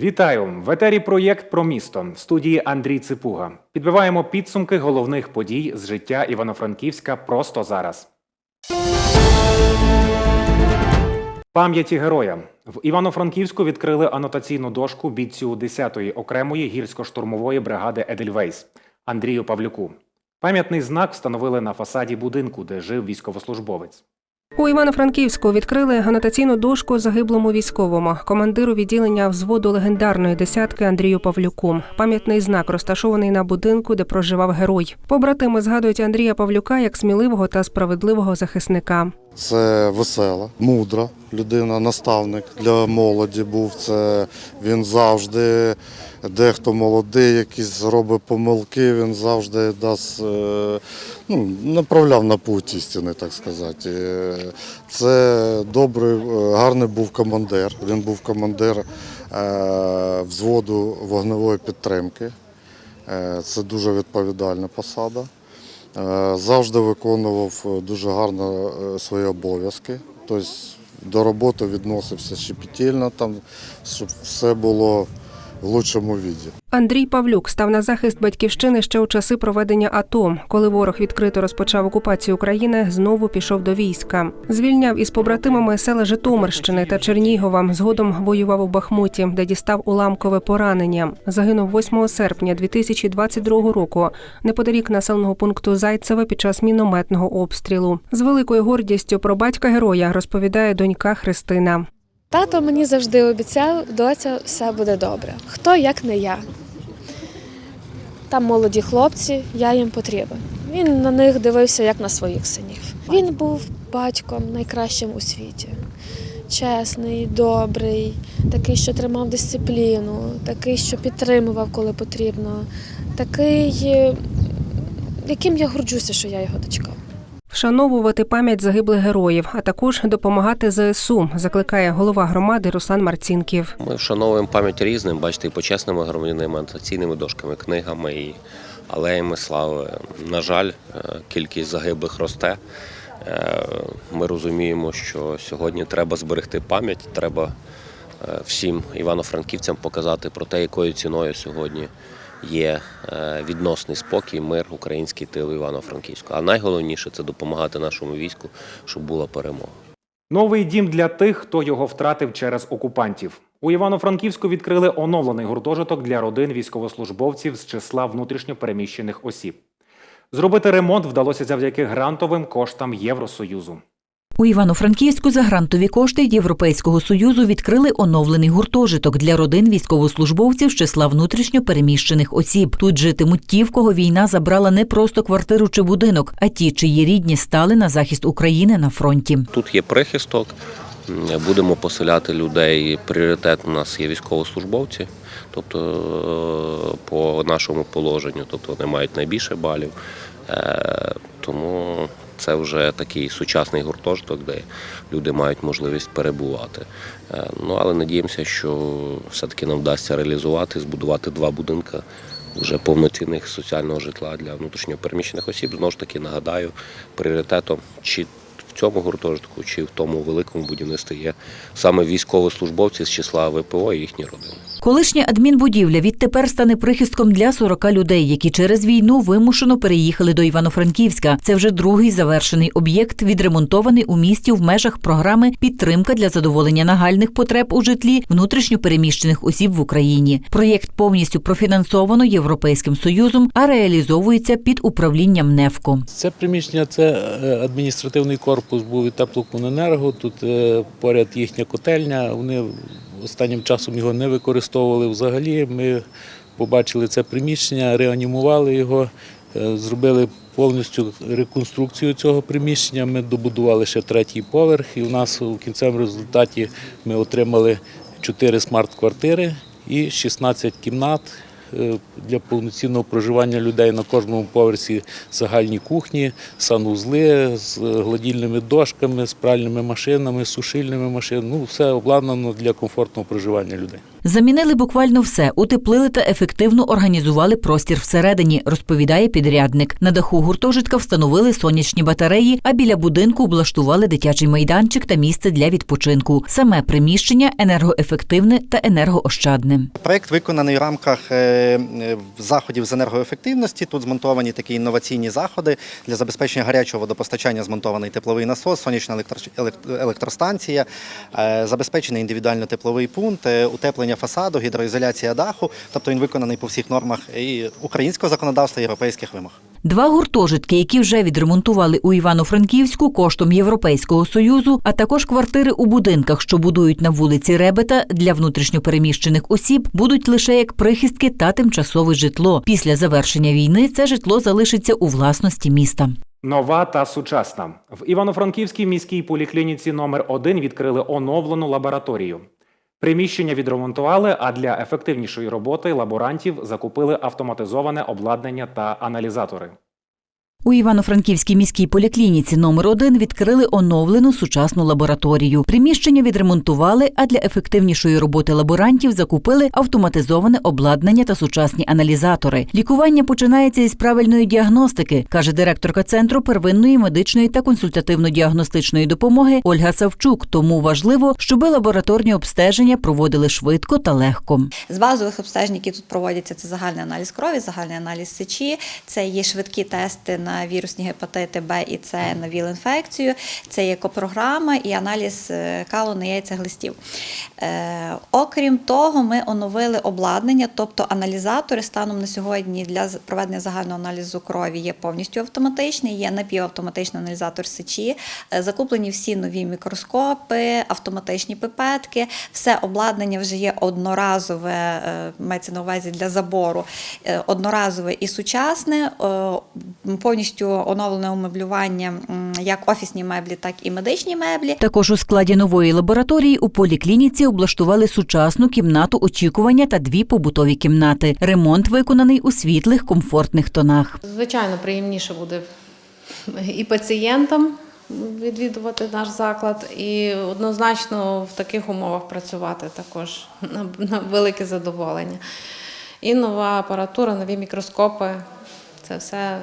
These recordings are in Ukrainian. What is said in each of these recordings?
Вітаю! В етері проєкт про місто в студії Андрій Ципуга. Підбиваємо підсумки головних подій з життя Івано-Франківська просто зараз. Пам'яті героя в Івано-Франківську відкрили анотаційну дошку бійцю 10-ї окремої гірсько-штурмової бригади Едельвейс Андрію Павлюку. Пам'ятний знак встановили на фасаді будинку, де жив військовослужбовець. У Івано-Франківську відкрили анотаційну дошку загиблому військовому, командиру відділення взводу легендарної десятки Андрію Павлюку. Пам'ятний знак розташований на будинку, де проживав герой. Побратими згадують Андрія Павлюка як сміливого та справедливого захисника. Це весела, мудра людина, наставник для молоді був. Це він завжди, дехто молодий, якісь робить помилки, він завжди дасть, е, ну, направляв на путь істини, так сказати. Е, Це добрий, е, гарний був командир. Він був командир взводу вогневої підтримки. Це дуже відповідальна посада. Завжди виконував дуже гарно свої обов'язки. Тобто до роботи відносився щепетільно, там, щоб все було в лучшому віді. Андрій Павлюк став на захист батьківщини ще у часи проведення АТО. Коли ворог відкрито розпочав окупацію України, знову пішов до війська. Звільняв із побратимами села Житомирщини та Чернігова. Згодом воював у Бахмуті, де дістав уламкове поранення. Загинув 8 серпня 2022 року неподалік населеного пункту Зайцеве під час мінометного обстрілу. З великою гордістю про батька героя розповідає донька Христина. Тато мені завжди обіцяв, доця, все буде добре. Хто як не я. Там молоді хлопці, я їм потрібен. Він на них дивився як на своїх синів. Він був батьком найкращим у світі. Чесний, добрий, такий, що тримав дисципліну, такий, що підтримував, коли потрібно, такий, яким я горджуся, що я його дочка. Вшановувати пам'ять загиблих героїв, а також допомагати ЗСУ, закликає голова громади Руслан Марцінків. Ми вшановуємо пам'ять різним, бачите, і почесними громадянами, анотаційними дошками, книгами і алеями слави. На жаль, е, кількість загиблих росте. Е, Ми розуміємо, що сьогодні треба зберегти пам'ять, треба е, всім івано-франківцям показати про те, якою ціною сьогодні є е, відносний спокій, мир, український тил Івано-Франківську. А найголовніше це допомагати нашому війську, щоб була перемога. Новий дім для тих, хто його втратив через окупантів. У Івано-Франківську відкрили оновлений гуртожиток для родин військовослужбовців з числа внутрішньопереміщених осіб. Зробити ремонт вдалося завдяки грантовим коштам Євросоюзу. У Івано-Франківську за грантові кошти Європейського союзу відкрили оновлений гуртожиток для родин військовослужбовців з числа внутрішньо переміщених осіб. Тут житимуть ті, в кого війна забрала не просто квартиру чи будинок, а ті, чиї рідні стали на захист України на фронті. Тут є прихисток, будемо поселяти людей. Пріоритет у нас є військовослужбовці, тобто е, по нашому положенню, тобто вони мають найбільше балів. Е, Тому це вже такий сучасний гуртожиток, де люди мають можливість перебувати. Е, Ну але надіємося, що все-таки нам вдасться реалізувати, збудувати два будинки вже повноцінних соціального житла для внутрішньопереміщених осіб. Знову ж таки нагадаю, пріоритетом чи в цьому гуртожитку, чи в тому великому будівництві є саме військовослужбовці з числа ВПО і їхні родини. Колишня адмінбудівля відтепер стане прихистком для 40 людей, які через війну вимушено переїхали до Івано-Франківська. Це вже другий завершений об'єкт, відремонтований у місті в межах програми Підтримка для задоволення нагальних потреб у житлі внутрішньопереміщених осіб в Україні. Проєкт повністю профінансовано Європейським Союзом, а реалізовується під управлінням НЕФКО. Це приміщення це е, адміністративний корпус був від теплокомуненерго. Тут е, поряд їхня котельня. Вони останнім часом його не використовували взагалі. Ми побачили це приміщення, реанімували його, е, зробили повністю реконструкцію цього приміщення. Ми добудували ще третій поверх, і у нас у кінцевому результаті ми отримали 4 смарт-квартири і 16 кімнат для повноцінного проживання людей на кожному поверсі загальні кухні, санузли з гладільними дошками, з пральними машинами, сушильними машинами. Ну, все обладнано для комфортного проживання людей. Замінили буквально все, утеплили та ефективно організували простір всередині, розповідає підрядник. На даху гуртожитка встановили сонячні батареї, а біля будинку облаштували дитячий майданчик та місце для відпочинку. Саме приміщення енергоефективне та енергоощадне. Проект виконаний в рамках е, е, заходів з енергоефективності. Тут змонтовані такі інноваційні заходи для забезпечення гарячого водопостачання. Змонтований тепловий насос, сонячна електро- електростанція, е, забезпечений індивідуально тепловий пункт, е, утеплення фасаду, гідроізоляція даху. Тобто він виконаний по всіх нормах і українського законодавства, і європейських вимог. Два гуртожитки, які вже відремонтували у Івано-Франківську коштом Європейського союзу, а також квартири у будинках, що будують на вулиці Ребета для внутрішньопереміщених осіб, будуть лише як прихистки та тимчасове житло. Після завершення війни це житло залишиться у власності міста. Нова та сучасна. В Івано-Франківській міській поліклініці номер 1 відкрили оновлену лабораторію. Приміщення відремонтували, а для ефективнішої роботи лаборантів закупили автоматизоване обладнання та аналізатори. У Івано-Франківській міській поліклініці номер 1 відкрили оновлену сучасну лабораторію. Приміщення відремонтували, а для ефективнішої роботи лаборантів закупили автоматизоване обладнання та сучасні аналізатори. Лікування починається із правильної діагностики, каже директорка центру первинної медичної та консультативно-діагностичної допомоги Ольга Савчук. Тому важливо, щоби лабораторні обстеження проводили швидко та легко. З базових обстежень, які тут проводяться, це загальний аналіз крові, загальний аналіз сечі, це є швидкі тести на вірусні гепатити Б і С на ВІЛ-інфекцію, це є копрограма і аналіз е, калу на яйцеглистів. Е, окрім того, ми оновили обладнання, тобто аналізатори станом на сьогодні для проведення загального аналізу крові є повністю автоматичний, є напівавтоматичний аналізатор сечі, е, закуплені всі нові мікроскопи, автоматичні пипетки, все обладнання вже є одноразове, мається на увазі для забору, одноразове і сучасне, е, повністю оновлене умеблювання як офісні меблі, так і медичні меблі. Також у складі нової лабораторії у поліклініці облаштували сучасну кімнату очікування та дві побутові кімнати. Ремонт виконаний у світлих комфортних тонах. Звичайно, приємніше буде і пацієнтам відвідувати наш заклад, і однозначно в таких умовах працювати також на, на велике задоволення. І нова апаратура, нові мікроскопи це все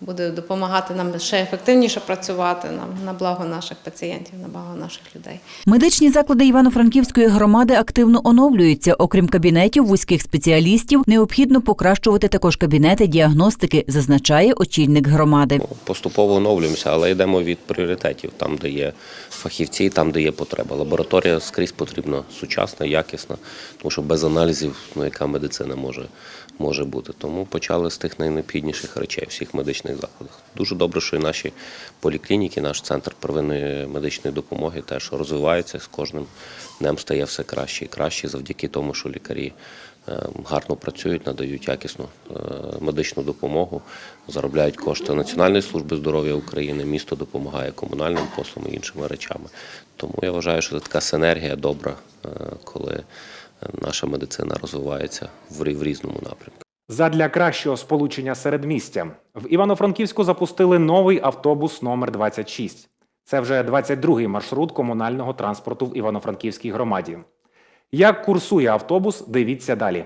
буде допомагати нам ще ефективніше працювати нам на благо наших пацієнтів, на благо наших людей. Медичні заклади Івано-Франківської громади активно оновлюються. Окрім кабінетів вузьких спеціалістів, необхідно покращувати також кабінети діагностики, зазначає очільник громади. Поступово оновлюємося, але йдемо від пріоритетів, там, де є фахівці, там, де є потреба. Лабораторія скрізь потрібна сучасна, якісна, тому що без аналізів, ну яка медицина може, може бути. Тому почали з тих найнеобхідніших речей всіх медичних закладах. Дуже добре, що і наші поліклініки, наш центр первинної медичної допомоги теж розвивається з кожним днем стає все краще і краще завдяки тому, що лікарі е, гарно працюють, надають якісну е, медичну допомогу, заробляють кошти Національної служби здоров'я України, місто допомагає комунальним послугам і іншими речами. Тому я вважаю, що це така синергія добра, е, коли е, наша медицина розвивається в різному напрямку. Задля кращого сполучення середмістя в Івано-Франківську запустили новий автобус номер 26. Це вже 22-й маршрут комунального транспорту в Івано-Франківській громаді. Як курсує автобус, дивіться далі.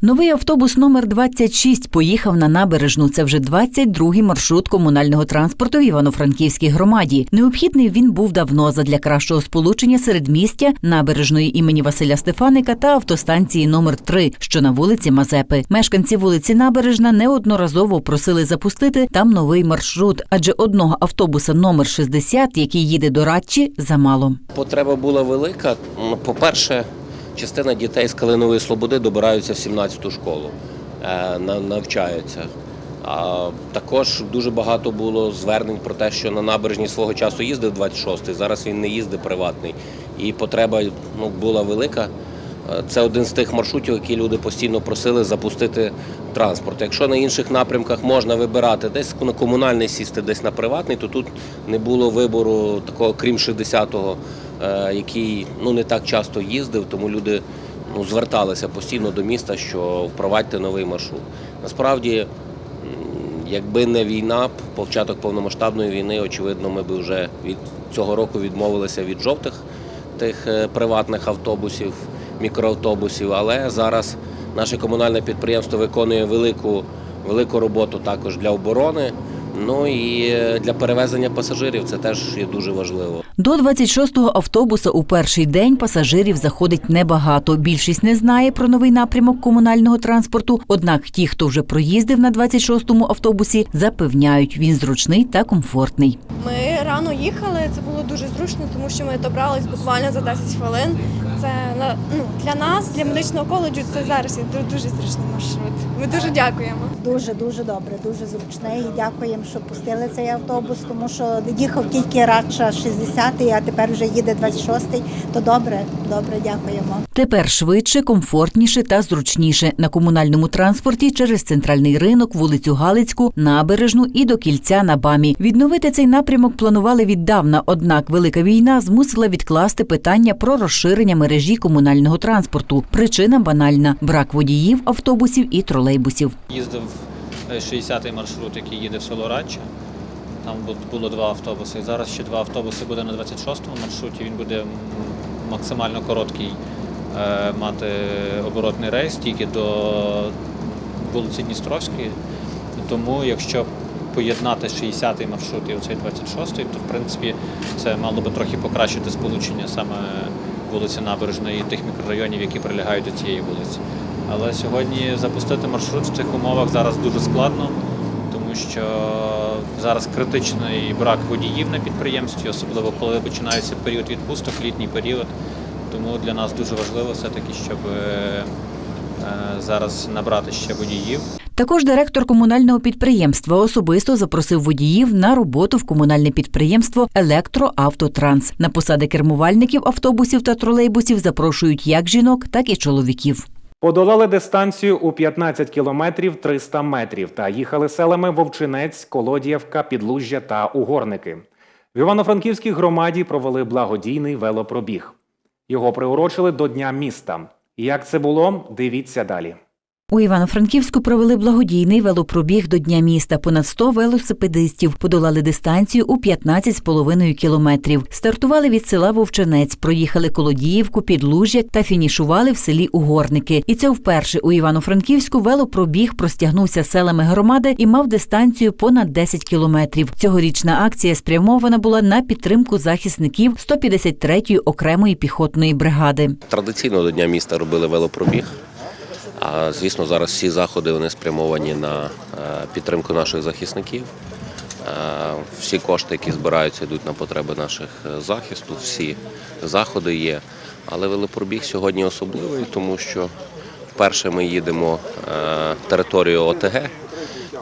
Новий автобус номер 26 поїхав на набережну. Це вже 22-й маршрут комунального транспорту в Івано-Франківській громаді. Необхідний він був давно задля кращого сполучення середмістя, набережної імені Василя Стефаника та автостанції номер 3 що на вулиці Мазепи. Мешканці вулиці Набережна неодноразово просили запустити там новий маршрут, адже одного автобуса номер 60, який їде до Радчі, замало. Потреба була велика. Ну, По-перше, частина дітей з Калинової Слободи добираються в 17-ту школу, е, навчаються. А також дуже багато було звернень про те, що на набережні свого часу їздив 26-й, зараз він не їздить приватний. І потреба ну, була велика. Е, Це один з тих маршрутів, які люди постійно просили запустити транспорт. Якщо на інших напрямках можна вибирати десь на комунальний сісти, десь на приватний, то тут не було вибору такого, крім 60-го, е, який ну, не так часто їздив, тому люди ну, зверталися постійно до міста, що впровадьте новий маршрут. Насправді, якби не війна, початок повномасштабної війни, очевидно, ми б вже від цього року відмовилися від жовтих тих е, приватних автобусів, мікроавтобусів. Але зараз наше комунальне підприємство виконує велику, велику роботу також для оборони. Ну і е, для перевезення пасажирів це теж є дуже важливо. До 26-го автобуса у перший день пасажирів заходить небагато. Більшість не знає про новий напрямок комунального транспорту. Однак ті, хто вже проїздив на 26-му автобусі, запевняють, він зручний та комфортний. Ми рано їхали, це було дуже зручно, тому що ми добрались буквально за 10 хвилин. Це на- ну, для нас, для медичного коледжу, це зараз є дуже зручний маршрут. Ми дуже дякуємо. Дуже дуже добре, дуже зручний. І дякуємо, що пустили цей автобус, тому що їхав тільки радше 60-й, а тепер вже їде 26-й. То добре, добре, дякуємо. Тепер швидше, комфортніше та зручніше на комунальному транспорті через центральний ринок, вулицю Галицьку, набережну і до кільця на Бамі. Відновити цей напрямок планували віддавна, однак велика війна змусила відкласти питання про розширення мережі комунального транспорту. Причина банальна: брак водіїв, автобусів і тролейбусів. Їздив 60-й маршрут, який їде в село Радче. Там було два автобуси. Зараз ще два автобуси буде на 26-му маршруті. Він буде максимально короткий е, мати оборотний рейс тільки до вулиці Дністровської. Тому якщо поєднати 60-й маршрут і оцей 26-й, то в принципі це мало би трохи покращити сполучення саме вулиці Набережної і тих мікрорайонів, які прилягають до цієї вулиці. Але сьогодні запустити маршрут в цих умовах зараз дуже складно, тому що зараз критичний брак водіїв на підприємстві, особливо коли починається період відпусток, літній період. Тому для нас дуже важливо все-таки, щоб е, е, зараз набрати ще водіїв. Також директор комунального підприємства особисто запросив водіїв на роботу в комунальне підприємство Електроавтотранс. На посади кермувальників автобусів та тролейбусів запрошують як жінок, так і чоловіків. Подолали дистанцію у 15 кілометрів 300 метрів та їхали селами Вовчинець, Колодіївка, Підлужжя та Угорники. В Івано-Франківській громаді провели благодійний велопробіг. Його приурочили до Дня міста. Як це було, дивіться далі. У Івано-Франківську провели благодійний велопробіг до Дня міста. Понад 100 велосипедистів подолали дистанцію у 15,5 кілометрів. Стартували від села Вовчанець, проїхали Колодіївку, Підлужжя та фінішували в селі Угорники. І це вперше у Івано-Франківську велопробіг простягнувся селами громади і мав дистанцію понад 10 кілометрів. Цьогорічна акція спрямована була на підтримку захисників 153-ї окремої піхотної бригади. Традиційно до Дня міста робили велопробіг. А звісно, зараз всі заходи вони спрямовані на е, підтримку наших захисників. Е, Всі кошти, які збираються, йдуть на потреби наших е, захисту. Всі заходи є. Але велопробіг сьогодні особливий, тому що вперше ми їдемо територію ОТГ,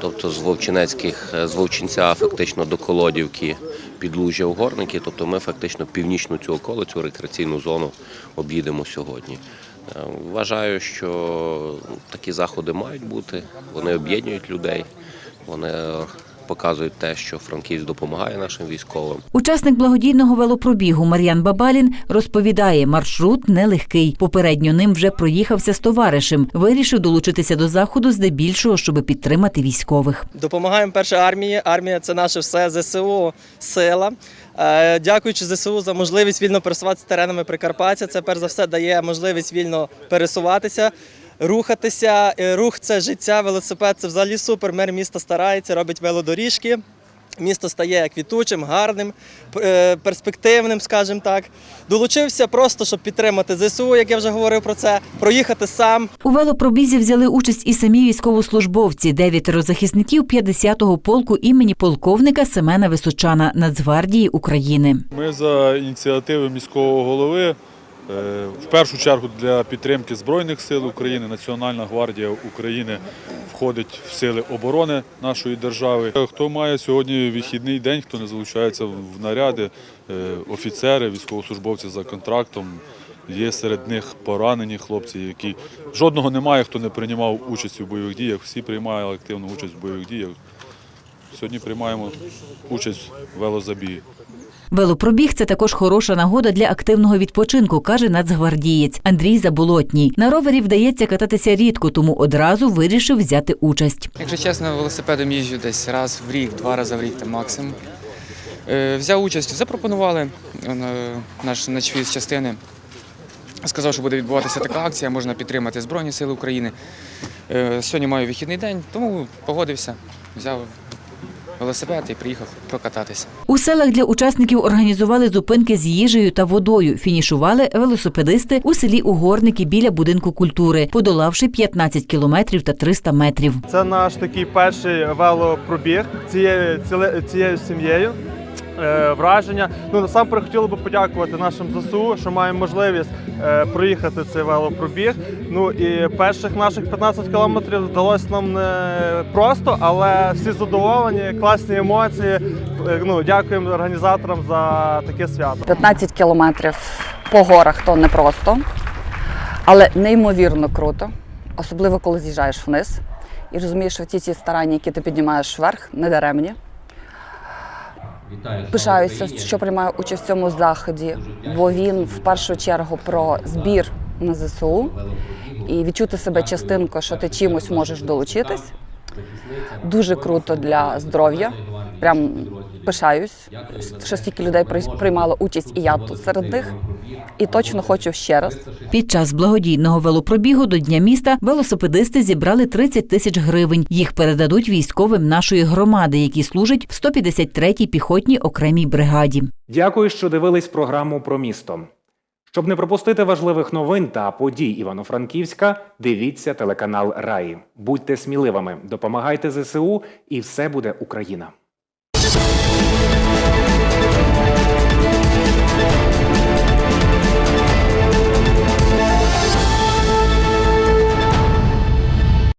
тобто з Вовчинецьких, з Вовчинця фактично до Колодівки, підлужжя Угорники. Тобто ми фактично північну цю околицю, рекреаційну зону об'їдемо сьогодні. Вважаю, що такі заходи мають бути. Вони об'єднують людей, вони показують те, що Франківськ допомагає нашим військовим. Учасник благодійного велопробігу Мар'ян Бабалін розповідає, маршрут нелегкий. Попередньо ним вже проїхався з товаришем. Вирішив долучитися до заходу здебільшого, щоб підтримати військових. Допомагаємо першій армії. Армія це наше все ЗСУ сила. Е, Дякуючи ЗСУ за можливість вільно пересуватися теренами Прикарпаття. Це перш за все дає можливість вільно пересуватися, рухатися. Е, Рух це життя, велосипед це взагалі супер. Мер міста старається, робить велодоріжки. Місто стає квітучим, гарним, е, перспективним, скажімо так. Долучився просто, щоб підтримати ЗСУ, як я вже говорив про це, проїхати сам, У велопробізі взяли участь і самі військовослужбовці, дев'ятеро захисників 50-го полку імені полковника Семена Височана Нацгвардії України. Ми за ініціативи міського голови в першу чергу для підтримки Збройних сил України Національна гвардія України входить в сили оборони нашої держави. Хто має сьогодні вихідний день, хто не залучається в наряди, е, офіцери, військовослужбовці за контрактом. Є серед них поранені хлопці, які жодного немає, хто не приймав участь у бойових діях. Всі приймали активну участь в бойових діях. сьогодні приймаємо участь в велозабігі. Велопробіг це також хороша нагода для активного відпочинку, каже нацгвардієць Андрій Заболотній. На ровері вдається кататися рідко, тому одразу вирішив взяти участь. Якщо чесно, велосипедом їжджу десь раз в рік, два рази в рік там максимум. Е, Взяв участь, запропонували е, наш начвіз частини. Сказав, що буде відбуватися така акція, можна підтримати Збройні Сили України. Е, Сьогодні маю вихідний день, тому погодився, взяв велосипед і приїхав прокататися. У селах для учасників організували зупинки з їжею та водою. Фінішували велосипедисти у селі Угорники біля будинку культури, подолавши 15 кілометрів та 300 метрів. Це наш такий перший велопробіг цією, цією сім'єю. Е, Враження. Ну насамперед хотіли би подякувати нашим ЗСУ, що маємо можливість е, проїхати цей велопробіг. Ну і перших наших 15 кілометрів вдалося нам не просто, але всі задоволені, класні емоції. Е, Ну дякуємо організаторам за таке свято. 15 кілометрів по горах то непросто, але неймовірно круто, особливо коли з'їжджаєш вниз і розумієш, що ті ці старання, які ти піднімаєш вверх, не даремні. Пишаюся, що приймаю участь в цьому заході, бо він в першу чергу про збір на ЗСУ і відчути себе частинкою, що ти чимось можеш долучитись. Дуже круто для здоров'я. Прям пишаюсь, що стільки людей при- приймало участь, і я тут серед них. І точно хочу ще раз. Під час благодійного велопробігу до Дня міста велосипедисти зібрали 30 тисяч гривень. Їх передадуть військовим нашої громади, які служать в 153-й піхотній окремій бригаді. Дякую, що дивились програму про місто. Щоб не пропустити важливих новин та подій Івано-Франківська, дивіться телеканал Раї. Будьте сміливими, допомагайте ЗСУ, і все буде Україна.